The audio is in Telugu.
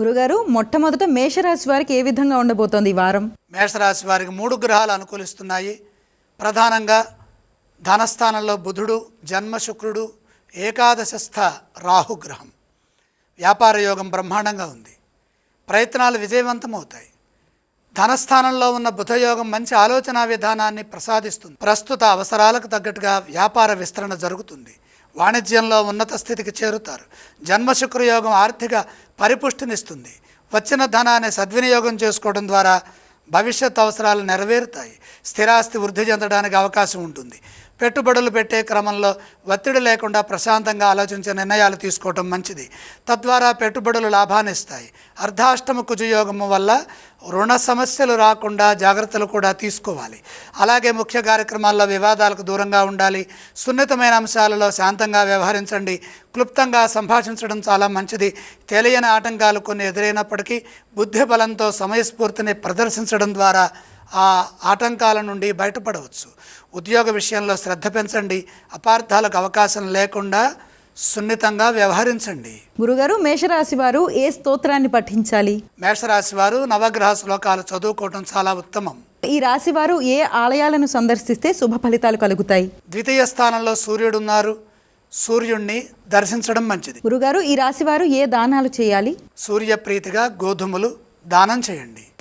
గురుగారు మొట్టమొదట మేషరాశి వారికి ఏ విధంగా ఉండబోతోంది ఈ వారం? మేషరాశి వారికి మూడు గ్రహాలు అనుకూలిస్తున్నాయి. ప్రధానంగా ధనస్థానంలో బుధుడు జన్మ శుక్రుడు ఏకాదశస్థ రాహుగ్రహం వ్యాపార యోగం బ్రహ్మాండంగా ఉంది. ప్రయత్నాలు విజయవంతమవుతాయి. ధనస్థానంలో ఉన్న బుధయోగం మంచి ఆలోచన విధానాన్ని ప్రసాదిస్తుంది. ప్రస్తుత అవసరాలకు తగ్గట్టుగా వ్యాపార విస్తరణ జరుగుతుంది. వాణిజ్యంలో ఉన్నత స్థితికి చేరుతారు. జన్మశుక్రయోగం ఆర్థిక పరిపుష్టినిస్తుంది. వచ్చిన ధనాన్ని సద్వినియోగం చేసుకోవడం ద్వారా భవిష్యత్ అవసరాలు నెరవేరుతాయి. స్థిరాస్తి వృద్ధి చెందడానికి అవకాశం ఉంటుంది. పెట్టుబడులు పెట్టే క్రమంలో ఒత్తిడి లేకుండా ప్రశాంతంగా ఆలోచించే నిర్ణయాలు తీసుకోవటం మంచిది. తద్వారా పెట్టుబడులు లాభాన్నిస్తాయి అర్ధాష్టమ కుజయోగము వల్ల రుణ సమస్యలు రాకుండా జాగ్రత్తలు కూడా తీసుకోవాలి. అలాగే ముఖ్య కార్యక్రమాల్లో వివాదాలకు దూరంగా ఉండాలి. సున్నితమైన అంశాలలో శాంతంగా వ్యవహరించండి. క్లుప్తంగా సంభాషించడం చాలా మంచిది. తెలియని ఆటంకాలు కొన్ని ఎదురైనప్పటికీ బుద్ధి బలంతో సమయస్ఫూర్తిని ప్రదర్శించడం ద్వారా ఆ ఆటంకాల నుండి బయటపడవచ్చు. ఉద్యోగ విషయంలో శ్రద్ధ పెంచండి. అపార్థాలకు అవకాశం లేకుండా సున్నితంగా వ్యవహరించండి. గురుగారు మేషరాశి వారు ఏ స్తోత్రాన్ని పఠించాలి? మేషరాశి వారు నవగ్రహ శ్లోకాలు చదువుకోవటం చాలా ఉత్తమం. ఈ రాశి వారు ఏ ఆలయాలను సందర్శిస్తే శుభ ఫలితాలు కలుగుతాయి? ద్వితీయ స్థానంలో సూర్యుడు ఉన్నారు. సూర్యుణ్ణి దర్శించడం మంచిది. గురుగారు ఈ రాశి వారు ఏ దానాలు చేయాలి? సూర్యప్రీతిగా గోధుమలు దానం చేయండి.